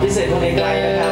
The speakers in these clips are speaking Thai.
พิเศษตรงนี้ได้นะครับ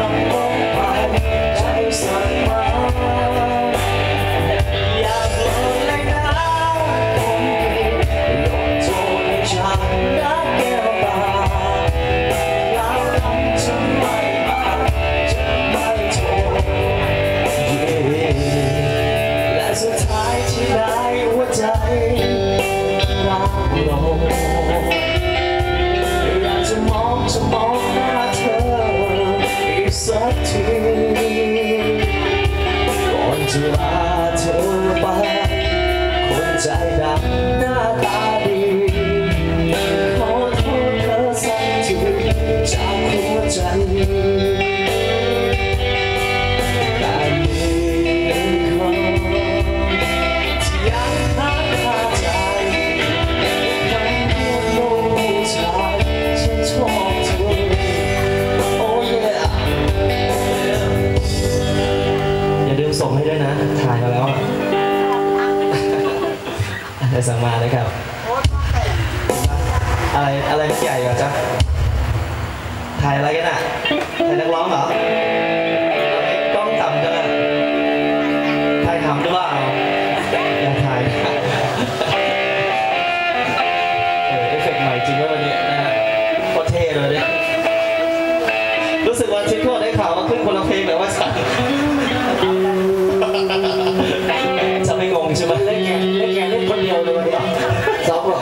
สั่งมานะครับ อะไรอะไรใหญ่กว่าจ๊ะถ่ายอะไรกันอะถ่ายนักร้องเหรอกล้องต่ำจังอ่ถ่ายขำหรือเปล่า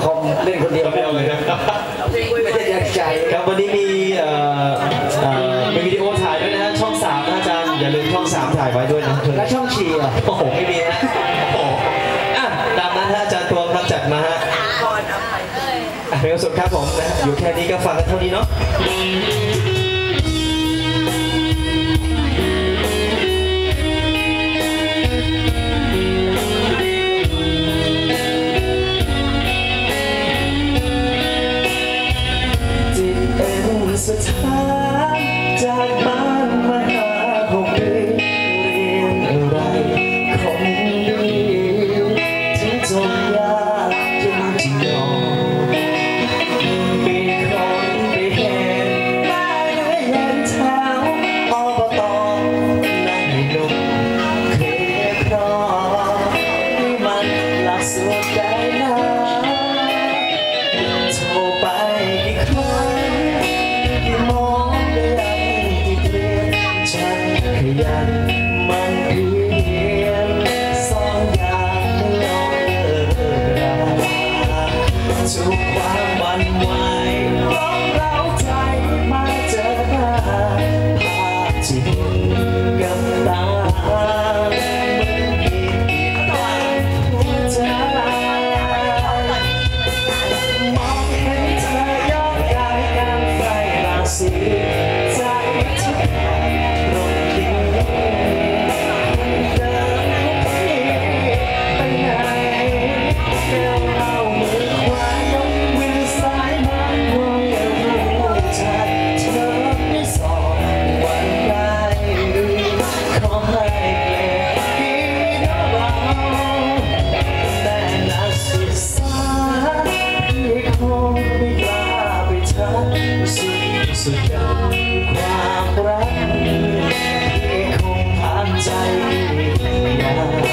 คอมเล่นคนเดียวไม่เอาเลยครับไม่ได้ยากใจครับวันนี้มีเป็นวิดีโอถ่ายด้วยนะช่องสามนะอาจารย์อย่าลืมช่องสามถ่ายไว้ด้วยนะและช่องเชียร์โอ้โหไม่มีนะโอ้อะตามนั้นอาจารย์ตัวรับจัดมาฮะก่อนเป็นสดครับผมนะอยู่แค่นี้ก็ฟังกันเท่านี้เนาะ Yeah. ความรักที่คงผ่านใจไม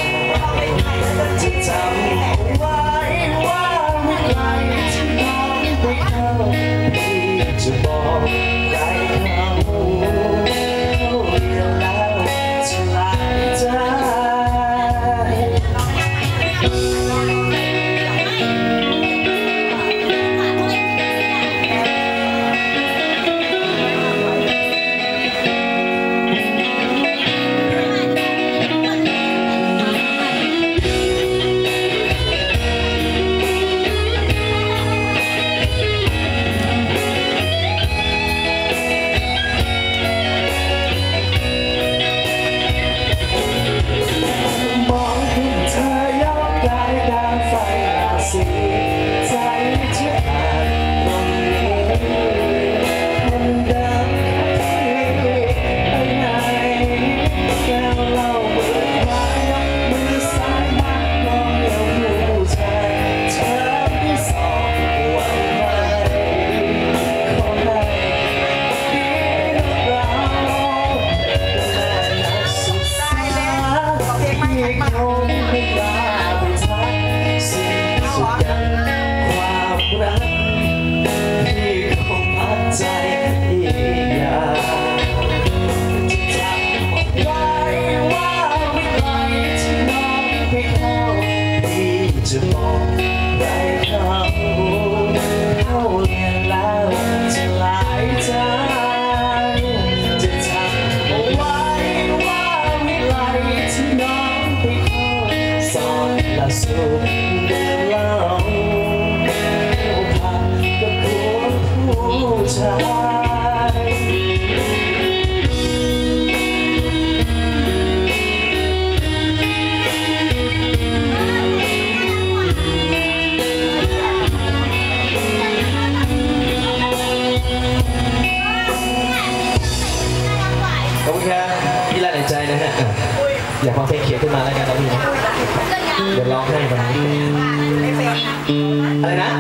อะไรนะ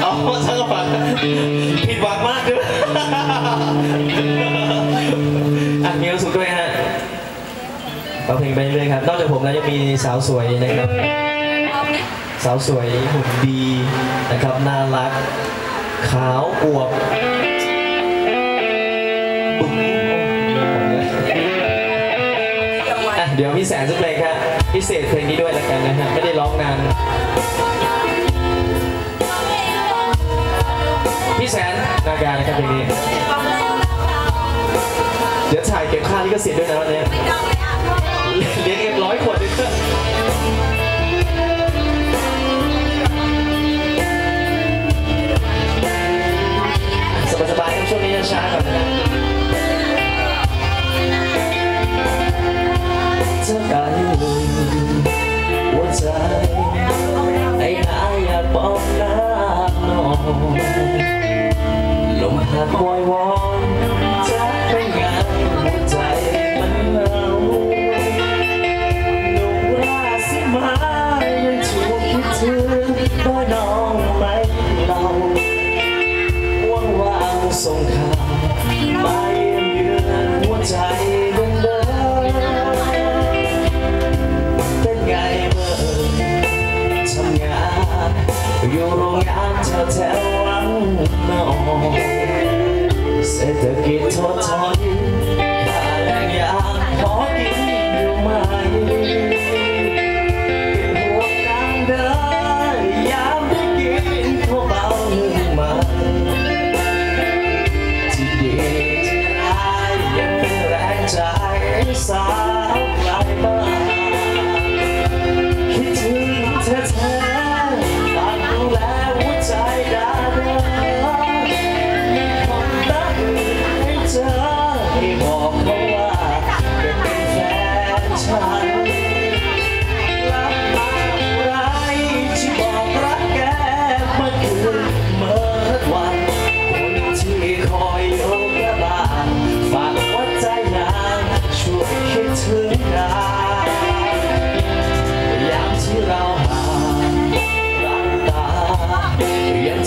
เอาช่างก็ฟังผิดหวังมากด้วยอะมีควาสุกด้วยฮะเราเพลงไปเรื่อยครับ นอกจากผมแล้วยังมีสาวสวยนะครับ สาวสวยหุ่นดีนะครับ น่ารัก ขาวอวบเดี๋ยวพี่แสนสักเพลงครับ พิเศษเพลงนี้ด้วยละกันนะฮะ ไม่ได้ร้องนาน พี่แสนนาการนะครับเพลงนี้ เดี๋ยวถ่ายเก็บค่าลิขสิทธิ์ด้วยนะวันนี้เลี้ยง 爱我。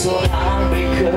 Soal mereka.